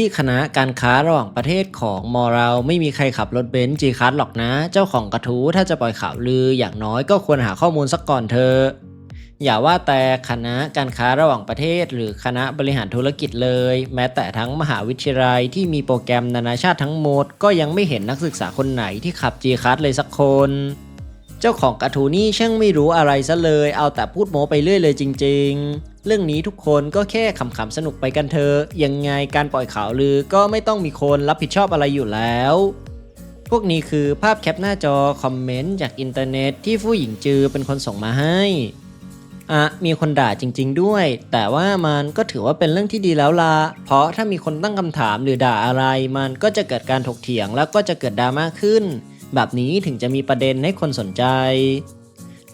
ที่คณะการค้าระหว่างประเทศของมอเราไม่มีใครขับรถเบนซ์จีคัสหรอกนะ เจ้าของกระทู้ถ้าจะปล่อยข่าวลืออย่างน้อยก็ควรหาข้อมูลสักก่อนเธออย่าว่าแต่คณะการค้าระหว่างประเทศ หรือคณะบริหารธุรกิจเลย แม้แต่ทั้งมหาวิทยาลัยที่มีโปรแกรมนานาชาติทั้งหมด ก็ยังไม่เห็นนักศึกษาคนไหนที่ขับจีคัสเลยสักคน เจ้าของกระทูนี่ช่างไม่รู้อะไรซะเลย เอาแต่พูดโม้ไปเรื่อยเลยจริง ๆ เรื่องนี้ทุกคนก็แค่ขำๆสนุกไปกันเถอะยังไงการปล่อยข่าวลือก็ไม่ต้องมีคนรับผิดชอบอะไรอยู่แล้ว พวกนี้คือภาพแคปหน้าจอคอมเมนต์จากอินเทอร์เน็ตที่ผู้หญิงจือเป็นคนส่งมาให้อะมีคนด่าจริง ๆ ด้วย แต่ว่ามันก็ถือว่าเป็นเรื่องที่ดีแล้วล่ะเพราะถ้ามีคนตั้งคำถามหรือด่าอะไร มันก็จะเกิดการถกเถียงแล้วก็จะเกิดดราม่าขึ้น แบบนี้ถึงจะมีประเด็นให้คนสนใจ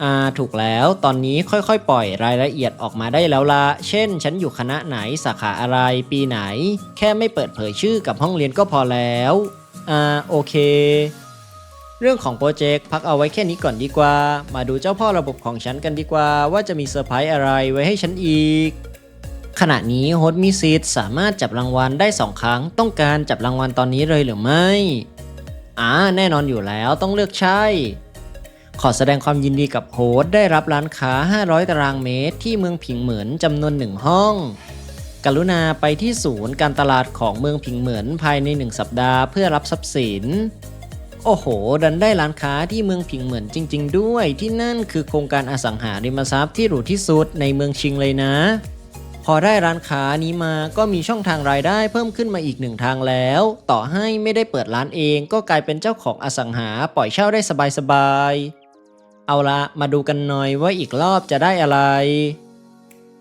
อ่าถูกแล้วตอนนี้ค่อยๆ ปล่อยรายละเอียดออกมาได้แล้วละ เช่น ฉันอยู่คณะไหนสาขาอะไรปีไหน แค่ไม่เปิดเผยชื่อกับห้องเรียนก็พอแล้ว อ่าโอเค เรื่องของโปรเจกต์พักเอาไว้แค่นี้ก่อนดีกว่า มาดูเจ้าพ่อระบบของฉันกันดีกว่า ว่าจะมีเซอร์ไพรส์อะไรไว้ให้ฉันอีกขณะนี้โฮสต์มีซีดสามารถจับรางวัลได้ 2 ครั้ง ต้องการจับรางวัลตอนนี้เลยหรือไม่ อ่าแน่นอนอยู่แล้วต้องเลือกใช่ขอแสดงความยินดีกับโฮสต์ได้รับร้านค้า 500 ตารางเมตร ที่เมืองผิงเหมือนจำนวนหนึ่งห้อง กรุณาไปที่ศูนย์การตลาดของเมืองผิงเหมือนภายใน 1 สัปดาห์เพื่อรับทรัพย์สิน โอ้โห ดันได้ร้านค้าที่เมืองผิงเหมือนจริง ๆ ด้วย ที่นั่นคือโครงการอสังหาริมทรัพย์ที่หรูที่สุดในเมืองชิงเลยนะ พอได้ร้านค้านี้มาก็มีช่องทางรายได้เพิ่มขึ้นมาอีกหนึ่งทางแล้ว ต่อให้ไม่ได้เปิดร้านเองก็กลายเป็นเจ้าของอสังหาปล่อยเช่าได้สบายๆ เอาละมาดูกันหน่อยว่าอีกรอบจะได้อะไร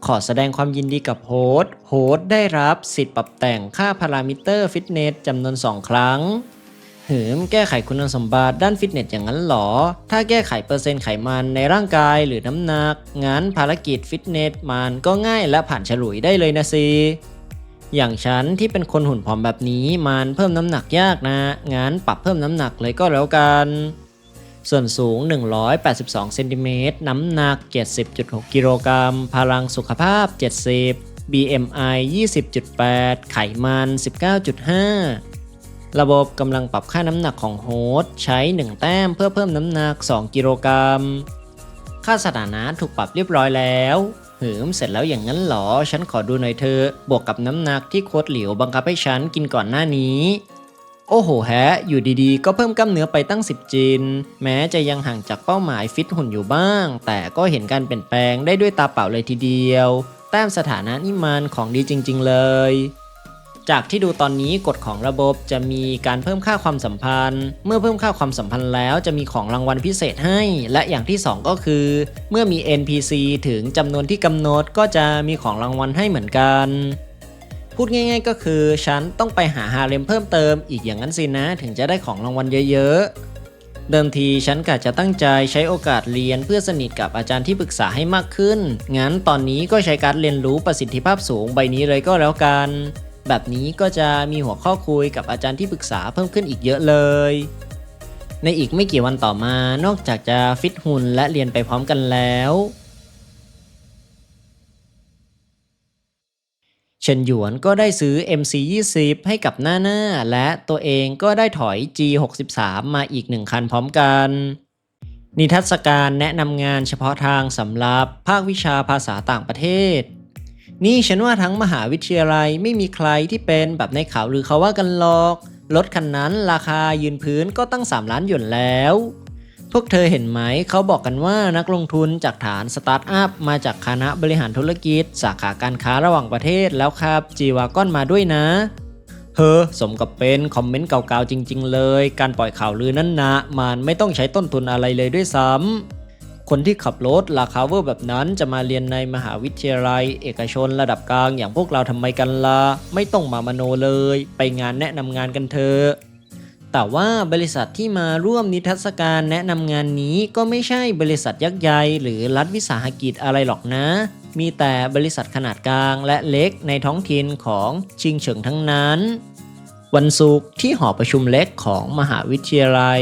ขอแสดงความยินดีกับโฮสต์โฮสต์ได้รับสิทธิ์ปรับแต่งค่าพารามิเตอร์ฟิตเนสจำนวน 2 ครั้ง หืมแก้ไขคุณสมบัติด้านฟิตเนสอย่างนั้นหรอ ถ้าแก้ไขเปอร์เซ็นต์ไขมันในร่างกายหรือน้ำหนัก งั้นภารกิจฟิตเนสมันก็ง่ายและผ่านฉลุยได้เลยนะสิอย่างฉันที่เป็นคนหุ่นผอมแบบนี้มันเพิ่มน้ำหนักยากนะงั้นปรับเพิ่มน้ำหนักเลยก็แล้วกัน ส่วนสูง 182เซนติเมตรน้ำหนัก 70.6 กิโลกรัม พลังสุขภาพ 70 BMI 20.8 ไขมัน 19.5 ระบบกำลังปรับค่าน้ำหนักของโฮสต์ใช้ 1 แต้มเพื่อเพิ่มน้ำหนัก 2 กิโลกรัม ค่าสถานะถูกปรับเรียบร้อยแล้วหืมเสร็จแล้วอย่างนั้นหรอ ฉันขอดูหน่อยเธอ บวกกับน้ำหนักที่โค้ดหลิวบังคับให้ฉันกินก่อนหน้านี้ โอ้โหแฮะ อยู่ดีๆ ก็เพิ่มกล้ามเนื้อไปตั้ง 10จิน แม้จะยังห่างจากเป้าหมายฟิตหุ่นอยู่บ้าง แต่ก็เห็นการเปลี่ยนแปลงได้ด้วยตาเปล่าเลยทีเดียว แต้มสถานะนี่มันของดีจริง ๆ เลย จากที่ดูตอนนี้กฎของระบบจะมีการเพิ่มค่าความสัมพันธ์ เมื่อเพิ่มค่าความสัมพันธ์แล้วจะมีของรางวัลพิเศษให้ และอย่างที่ 2 ก็คือ เมื่อมี NPC ถึงจำนวนที่กำหนดก็จะมีของรางวัลให้เหมือนกัน พูดง่าย ๆ ก็คือ ฉันต้องไปหาฮาเลมเพิ่มเติมอีกอย่างนั้นสินะ ถึงจะได้ของรางวัลเยอะๆ เดิมทีฉันกะจะตั้งใจใช้โอกาสเรียนเพื่อสนิทกับอาจารย์ที่ปรึกษาให้มากขึ้น งั้นตอนนี้ก็ใช้การเรียนรู้ประสิทธิภาพสูงใบนี้เลยก็แล้วกัน แบบนี้ก็จะมีหัวข้อคุยกับอาจารย์ที่ปรึกษาเพิ่มขึ้นอีกเยอะเลย ในอีกไม่กี่วันต่อมานอกจากจะฟิตหุ่นและเรียนไปพร้อมกันแล้วเฉินหยวนก็ได้ซื้อ MC20 ให้กับหน้าหน้า และตัวเองก็ได้ถอย G63 มาอีกหนึ่งคันพร้อมกัน นิทรรศการแนะนำงานเฉพาะทางสำหรับภาควิชาภาษาต่างประเทศ นี่ฉันว่าทั้งมหาวิทยาลัยไม่มีใครที่เป็นแบบในข่าวหรือเขาว่ากันหรอก รถคันนั้นราคายืนพื้นก็ตั้ง 3 ล้านหยวนแล้ว พวกเธอเห็นไหมเขาบอกกันว่านักลงทุนจากฐานสตาร์ทอัพมาจากคณะบริหารธุรกิจ สาขาการค้าระหว่างประเทศแล้วครับจีวาก้อนมาด้วยนะเฮ้อสมกับเป็นคอมเมนต์เก่าๆจริง ๆ เลย การปล่อยข่าวลือนั้นนะมันไม่ต้องใช้ต้นทุนอะไรเลยด้วยซ้ำ คนที่ขับรถราคาเวอร์แบบนั้นจะมาเรียนในมหาวิทยาลัย เอกชนระดับกลางอย่างพวกเราทำไมกันละ่ะไม่ต้องมามโนเลย ไปงานแนะนำงานกันเถอะแต่ว่าบริษัทที่มาร่วมนิทรรศการแนะนำงานนี้ก็ไม่ใช่บริษัทยักษ์ใหญ่หรือรัฐวิสาหกิจอะไรหรอกนะ มีแต่บริษัทขนาดกลางและเล็กในท้องถิ่นของชิงเฉิงทั้งนั้น วันศุกร์ที่หอประชุมเล็กของมหาวิทยาลัย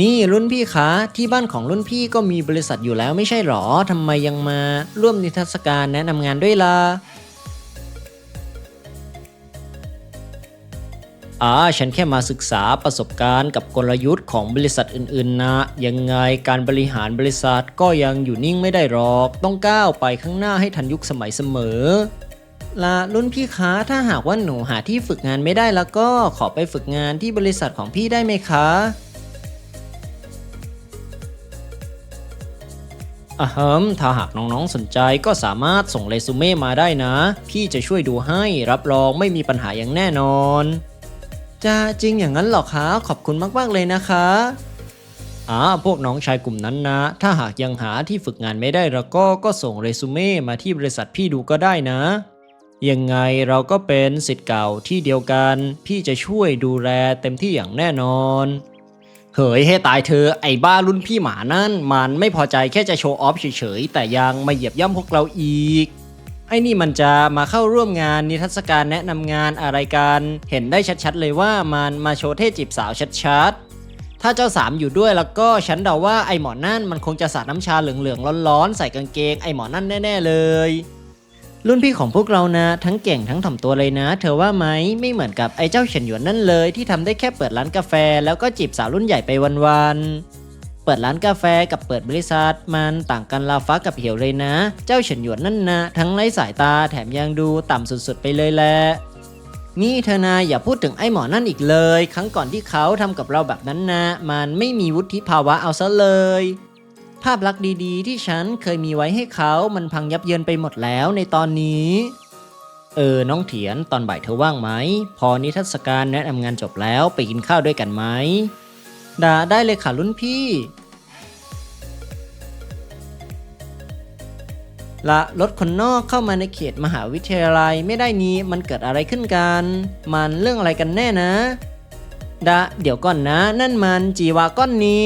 นี่รุ่นพี่คะที่บ้านของรุ่นพี่ก็มีบริษัทอยู่แล้วไม่ใช่หรอทำไมยังมาร่วมนิทรรศการแนะนำงานด้วยล่ะอ่าฉันแค่มาศึกษาประสบการณ์กับกลยุทธ์ของบริษัทอื่นๆ นะ ยังไงการบริหารบริษัทก็ยังอยู่นิ่งไม่ได้หรอก ต้องก้าวไปข้างหน้าให้ทันยุคสมัยเสมอละรุ่นพี่คะถ้าหากว่าหนูหาที่ฝึกงานไม่ได้แล้วก็ขอไปฝึกงานที่บริษัทของพี่ได้ไหมคะ อะฮัมถ้าหากน้องๆสนใจก็สามารถส่งเรซูเม่มาได้นะ พี่จะช่วยดูให้รับรองไม่มีปัญหาอย่างแน่นอน จะจริงอย่างนั้นหรอคะ ขอบคุณมากๆเลยนะคะอ่าพวกน้องชายกลุ่มนั้นนะ ถ้าหากยังหาที่ฝึกงานไม่ได้แล้วก็ก็ส่งเรซูเม่มาที่บริษัทพี่ดูก็ได้นะ ยังไงเราก็เป็นสิทธิ์เก่าที่เดียวกัน พี่จะช่วยดูแลเต็มที่อย่างแน่นอน เฮ้ยให้ตายเธอไอ้บ้ารุ่นพี่หมานั่น มันไม่พอใจแค่จะโชว์ออฟเฉยๆ แต่ยังมาเหยียบย่ำพวกเราอีก ไอ้นี่มันจะมาเข้าร่วมงานนิทรรศการแนะนำงานอะไรกัน เห็นได้ชัดๆเลยว่ามันมาโชว์เท่จีบสาวชัดๆ ถ้าเจ้าสามอยู่ด้วยแล้วก็ฉันเดาว่าไอ้หมอนั่นมันคงจะสาดน้ำชาเหลืองๆร้อนๆใส่กางเกงไอ้หมอนั่นแน่ๆเลย รุ่นพี่ของพวกเรานะทั้งเก่งทั้งถ่อมตัวเลยนะ เธอว่าไหมไม่เหมือนกับไอ้เจ้าเฉินหยวนนั่นเลย ที่ทำได้แค่เปิดร้านกาแฟ แล้วก็จีบสาวรุ่นใหญ่ไปวันๆเปิดร้านกาแฟกับเปิดบริษัทมันต่างกันลาฟ้ากับเหี่ยวเลยนะ เจ้าเฉินหยวนนั่นนะทั้งไร้สายตาแถมยังดูต่ำสุดๆไปเลยแหละนี่เธอนาอย่าพูดถึงไอ้หมอนั่นอีกเลย ครั้งก่อนที่เขาทำกับเราแบบนั้นนะมันไม่มีวุฒิภาวะเอาซะเลย ภาพลักษณ์ดีๆ ที่ฉันเคยมีไว้ให้เขามันพังยับเยินไปหมดแล้วในตอนนี้ เออ น้องเถียนตอนบ่ายเธอว่างไหม พอนิทรรศการแนะนำงานจบแล้วไปกินข้าวด้วยกันไหมด่าได้เลยค่ะรุ่นพี่ ละรถคนนอกเข้ามาในเขตมหาวิทยาลัยไม่ได้นี้มันเกิดอะไรขึ้นกัน มันเรื่องอะไรกันแน่นะดะเดี๋ยวก่อนนะ นั่นมันจีวาก้อนนี้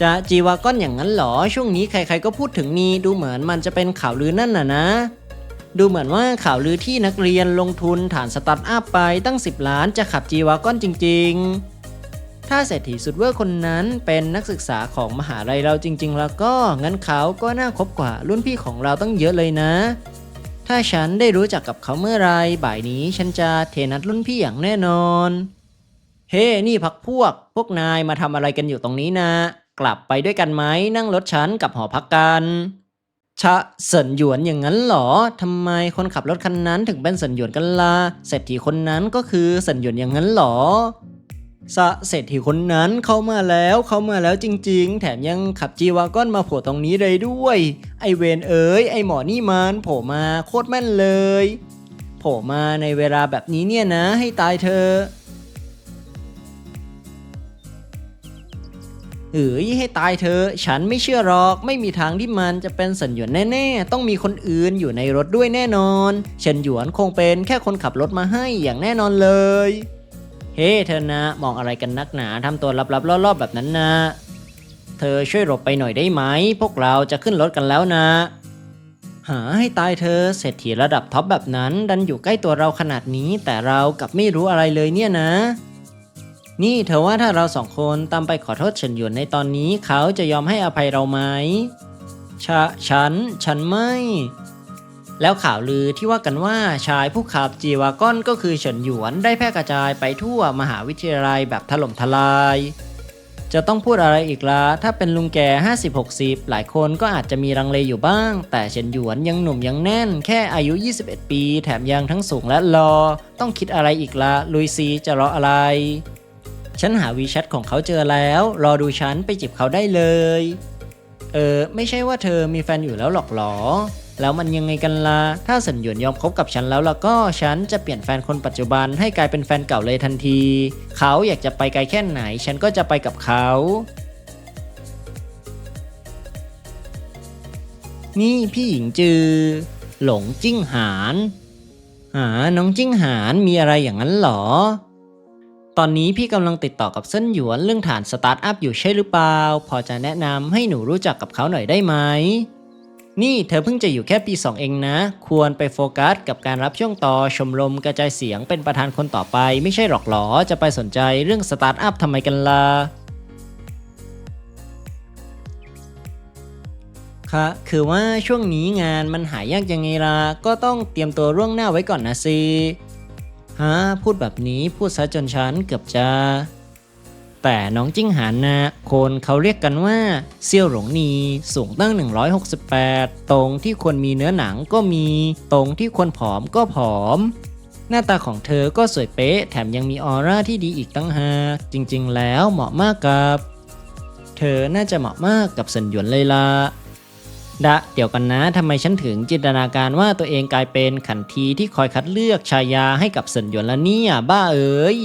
จะจีวาก้อนอย่างนั้นหรอ ช่วงนี้ใครๆก็พูดถึงนีดูเหมือนมันจะเป็นข่าวลือนั่นน่ะนะ ดูเหมือนว่าข่าวลือที่นักเรียนลงทุนฐานสตาร์ทอัพไปตั้ง 10 ล้านจะขับจีวาก้อนจริง ๆ ถ้าเศรษฐีสุดเวอร์คนนั้นเป็นนักศึกษาของมหาลัยเราจริง ๆ แล้วก็งั้นเขาก็น่าคบกว่ารุ่นพี่ของเราต้องเยอะเลยนะ ถ้าฉันได้รู้จักกับเขาเมื่อไรบ่ายนี้ฉันจะเทนัดรุ่นพี่อย่างแน่นอน เฮ้นี่พักพวก พวกนายมาทำอะไรกันอยู่ตรงนี้นะ กลับไปด้วยกันไหมนั่งรถฉันกับหอพักกันชะเสินหยวนอย่างนั้นเหรอทำไมคนขับรถคันนั้นถึงเป็นเสินหยวนกันล่ะเศรษฐีคนนั้นก็คือเสินหยวนอย่างนั้นเหรอสะเศรษฐีคนนั้นเข้ามาแล้วเข้ามาแล้วจริง ๆ แถมยังขับจีวาก้อนมาโผล่ตรงนี้เลยด้วย ไอเวนเอ๋ยไอหมอนี่มันโผล่มาโคตรแม่นเลย โผล่มาในเวลาแบบนี้เนี่ยนะให้ตายเธอ เอ๋ยให้ตายเธอ ฉันไม่เชื่อหรอก ไม่มีทางที่มันจะเป็นสัญญวนแน่ๆ ต้องมีคนอื่นอยู่ในรถด้วยแน่นอนเฉินหยวนคงเป็นแค่คนขับรถมาให้อย่างแน่นอนเลย เฮ้ เธอนะ มองอะไรกันนักหนาทำตัวลับๆล่อๆแบบนั้นนะเธอช่วยหลบไปหน่อยได้ไหม พวกเราจะขึ้นรถกันแล้วนะ หาให้ตายเธอเศรษฐีระดับท็อปแบบนั้น ดันอยู่ใกล้ตัวเราขนาดนี้ แต่เรากลับไม่รู้อะไรเลยเนี่ยนะ นี่เธอว่าถ้าเราสองคนตามไปขอโทษเฉินหยวนในตอนนี้เขาจะยอมให้อภัยเราไหมชะฉัน ฉันไม่ แล้วข่าวลือที่ว่ากันว่าชายผู้ขับจีวาก้อนก็คือเฉินหยวนได้แพร่กระจายไปทั่วมหาวิทยาลัยแบบถล่มทลาย จะต้องพูดอะไรอีกละถ้าเป็นลุงแก่ 50-60 หลายคนก็อาจจะมีรังเลอยู่บ้าง แต่เฉินหยวนยังหนุ่มยังแน่น แค่อายุ 21 ปี แถมยังทั้งสูงและรอ ต้องคิดอะไรอีกล่ะลุยซีจะรออะไร ฉันหาวีแชทของเขาเจอแล้ว รอดูฉันไปจีบเขาได้เลย เออ ไม่ใช่ว่าเธอมีแฟนอยู่แล้วหรอกหรอ แล้วมันยังไงกันล่ะ ถ้าสัญญวนยอมคบกับฉันแล้วแล้วก็ฉันจะเปลี่ยนแฟนคนปัจจุบันให้กลายเป็นแฟนเก่าเลยทันที เขาอยากจะไปไกลแค่ไหน ฉันก็จะไปกับเขานี่พี่หญิงจือ หลงจิ้งหาน หาน้องจิ้งหานมีอะไรอย่างนั้นหรอ ตอนนี้พี่กำลังติดต่อกับเส้นหยวนเรื่องฐานสตาร์ทอัพอยู่ใช่หรือเปล่า พอจะแนะนำให้หนูรู้จักกับเขาหน่อยได้ไหม นี่เธอเพิ่งจะอยู่แค่ปี 2 เองนะ ควรไปโฟกัสกับการรับช่วงต่อชมรมกระจายเสียงเป็นประธานคนต่อไป ไม่ใช่หรอกหรอ จะไปสนใจเรื่องสตาร์ทอัพทำไมกันล่ะค่ะคือว่าช่วงนี้งานมันหายากยังไงล่ะ ก็ต้องเตรียมตัวล่วงหน้าไว้ก่อนนะสิ ฮะพูดแบบนี้พูดซะจนฉันเกือบจะ แต่น้องจิ้งหานนะคนเขาเรียกกันว่าเซี่ยวหลงนีสูงตั้ง 168 ตรงที่ควรมีเนื้อหนังก็มี ตรงที่ควรผอมก็ผอม หน้าตาของเธอก็สวยเป๊ะ แถมยังมีออร่าที่ดีอีกตั้งหากจริงๆ แล้วเหมาะมากกับ เธอน่าจะเหมาะมากกับสันหยวนเลยล่ะ ดะเดี๋ยวกันนะทำไมฉันถึงจินตนาการว่าตัวเองกลายเป็นขันทีที่คอยคัดเลือกชายาให้กับสันหยวนละเนี่ยบ้าเอ๋ย